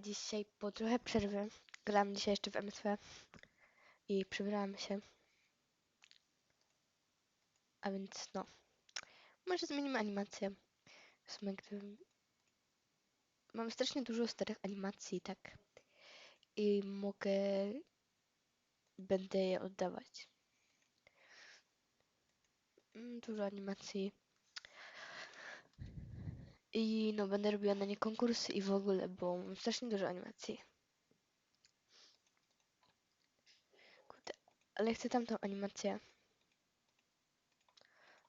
Dzisiaj po trochę przerwy gram dzisiaj jeszcze w MSW i przybrałam się. A więc no, może zmienimy animację. W sumie gdybym... Mam strasznie dużo starych animacji, tak. I mogę... Będę je oddawać. Mm, Dużo animacji. I no, będę robiła na nie konkursy i w ogóle, bo mam strasznie dużo animacji. Kurde, ale chcę tamtą animację.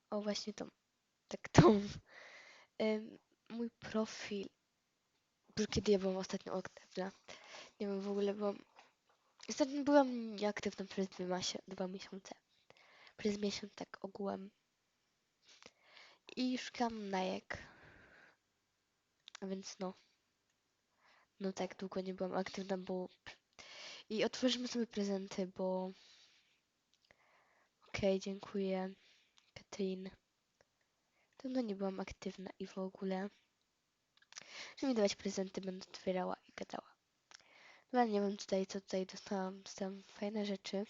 O, właśnie tą. Tak, tą. Ym, mój profil. Boże, kiedy ja byłam ostatnio aktywna? Nie wiem w ogóle, bo ostatnio byłam nieaktywna przez dwa, dwa miesiące. Przez miesiąc tak ogółem. I szukam najek. A więc no. No tak długo nie byłam aktywna, bo... I otworzymy sobie prezenty, bo... Okej, dziękuję. Katrin. Dawno nie byłam aktywna i w ogóle. Żeby mi dawać prezenty, będę otwierała i gadała. Dobra, nie wiem tutaj, co tutaj dostałam. Dostałam fajne rzeczy.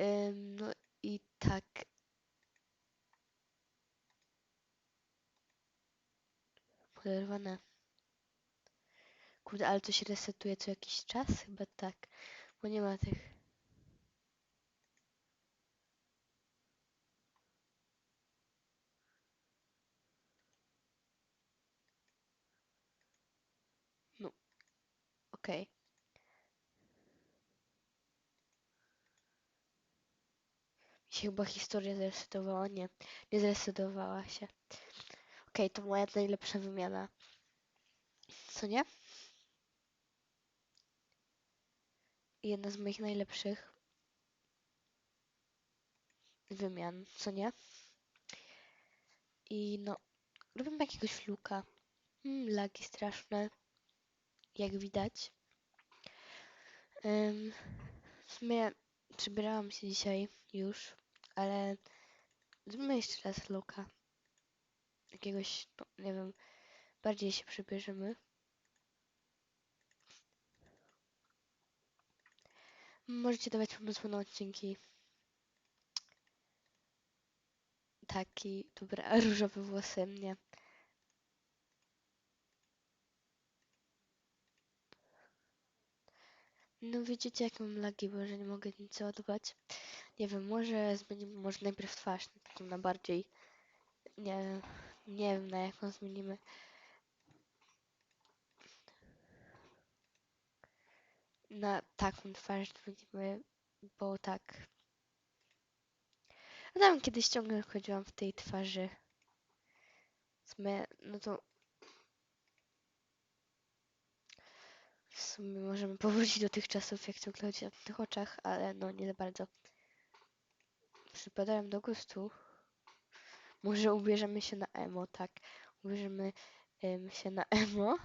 Ym, no i tak. Poderwane. Kurde, ale to się resetuje co jakiś czas? Chyba tak. Bo nie ma tych... No. Okej. Mi się chyba historia zresetowała. Nie, nie zresetowała się. Okej, to moja najlepsza wymiana. Co nie? Jedna z moich najlepszych wymian, co nie? I no, robimy jakiegoś fluka. Mm, lagi straszne, jak widać. Ym, w sumie przybierałam się dzisiaj już, ale zrobimy jeszcze raz fluka. Jakiegoś, nie wiem, bardziej się przybierzemy. Możecie dawać pomysły na odcinki. Taki, dobra, różowe włosy mnie. No widzicie jak mam lagi, bo że nie mogę nic załadować. Nie wiem, może zmienimy, może najpierw twarz, taką na bardziej, nie, nie wiem na jaką zmienimy. Na taką twarz zmienimy, bo tak. A tam kiedyś ciągle chodziłam w tej twarzy. W sumie, no to w sumie możemy powrócić do tych czasów, jak ciągle chodziłam w tych oczach, ale no nie za bardzo. Przypadałem do gustu. Może ubierzemy się na emo, tak. Ubierzemy em, się na emo.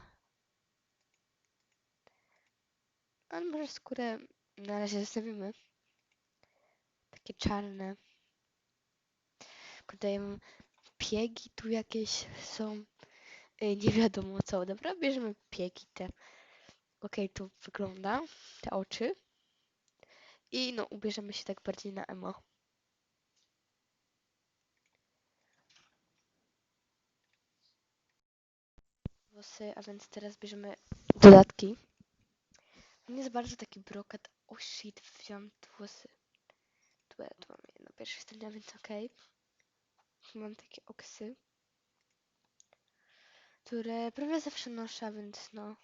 Ale może skórę na razie zostawimy. Takie czarne. Kurde, mam piegi tu jakieś są. Y, nie wiadomo co. Dobra, bierzemy piegi te. Okej, tu wygląda. Te oczy. I no, ubierzemy się tak bardziej na emo. Włosy, a więc teraz bierzemy dodatki. Nie jest bardzo taki brokat. O oh shit, wziąłem włosy. Tu, tu mam je na pierwszej stronie, więc okej. Mam takie oksy, które prawie zawsze noszę, więc no.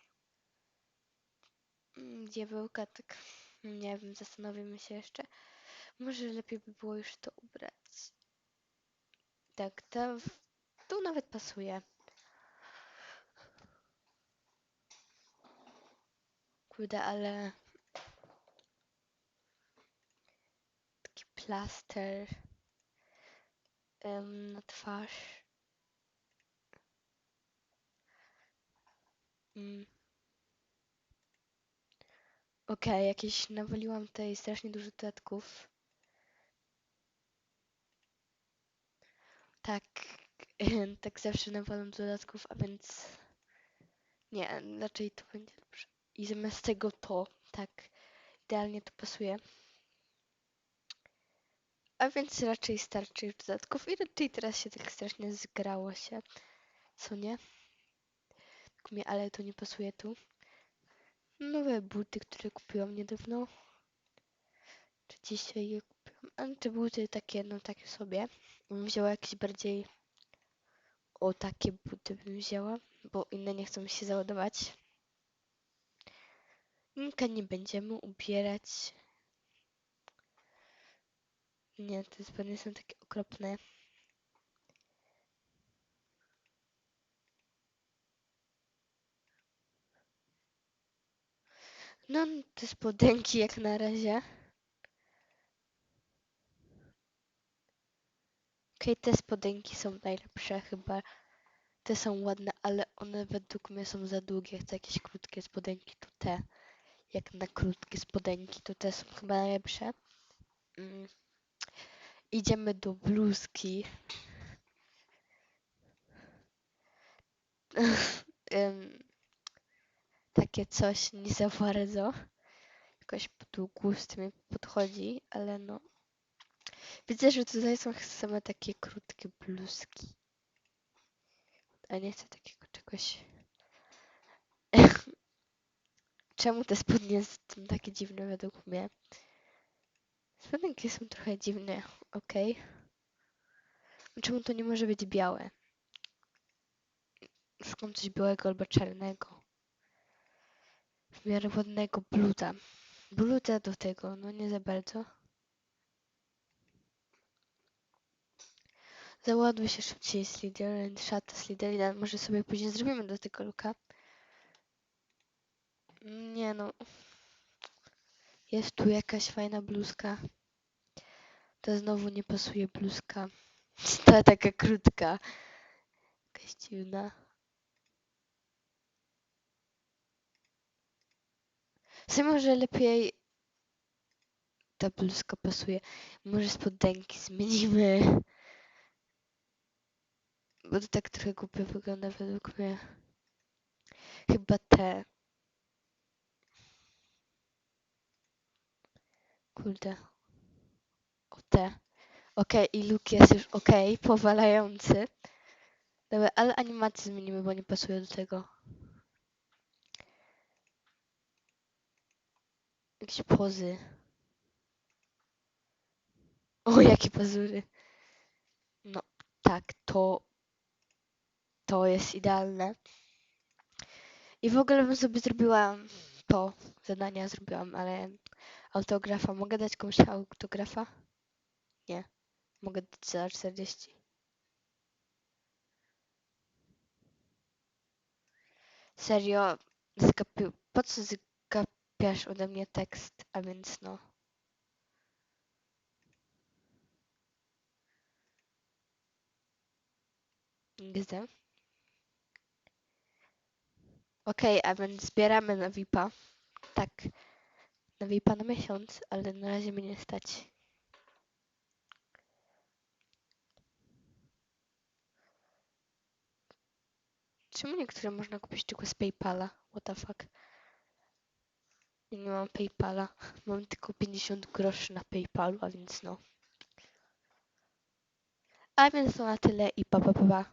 Mm, Diabełka, tak. Nie wiem, zastanowimy się jeszcze. Może lepiej by było już to ubrać. Tak, to tu nawet pasuje. Kurde, ale taki plaster em, na twarz. Mm. Okej, jakieś nawaliłam tutaj strasznie dużo dodatków. Tak, tak zawsze nawalam dodatków, a więc Nie, raczej to będzie lepsze. I zamiast tego to, tak, idealnie to pasuje. A więc raczej starczy już dodatków i raczej teraz się tak strasznie zgrało się, co nie? Tak ale to nie pasuje tu. Nowe buty, które kupiłam niedawno. Czy dzisiaj je kupiłam? A te buty takie, no takie sobie. Bym wzięła jakieś bardziej... O, takie buty bym wzięła, bo inne nie chcą mi się załadować. Ninka nie będziemy ubierać. Nie, te spodnie są takie okropne. No, te spodenki jak na razie. Okej, te spodenki są najlepsze chyba. Te są ładne, ale one według mnie są za długie. Chcę jakieś krótkie spodenki, to te. Jak na krótkie spodenki, to te są chyba najlepsze. Mm. Idziemy do bluzki. Em, takie coś nie za bardzo. Jakoś tu gust mi podchodzi, ale no. Widzę, że tutaj są same takie krótkie bluzki. A nie chcę takiego czegoś. Czemu te spodnie są takie dziwne według mnie? Spodenki są trochę dziwne, okej. Czemu to nie może być białe? Szukam coś białego albo czarnego. W miarę ładnego bluza. Bluza do tego, no nie za bardzo. Załaduj się szybciej Slytherin, szata Slytherina. Może sobie później zrobimy do tego luka. Nie no. Jest tu jakaś fajna bluzka. To znowu nie pasuje bluzka. Ta taka krótka. Jakaś dziwna. Sobie może lepiej ta bluzka pasuje. Może spodenki zmienimy. Bo to tak trochę głupio wygląda według mnie. Chyba te. Kurde. O te. Okej, i look jest już okej, powalający. Dobra, ale animację zmienimy, bo nie pasuje do tego. Jakieś pozy. O, jakie pazury. No, tak, to... To jest idealne. I w ogóle bym sobie zrobiła to. Zadania zrobiłam, ale autografa. Mogę dać komuś autografa? Nie. Mogę dać za 40. Serio, zgapi... po co zgapiasz ode mnie tekst? A więc no. Gdzie? Okej, a więc zbieramy na VIPa. VIPa na miesiąc, ale na razie mnie nie stać. Czemu niektóre można kupić tylko z Paypala? What the fuck? Ja nie mam Paypala. Mam tylko 50 groszy na Paypalu, a więc no. A więc to na tyle i pa pa pa pa.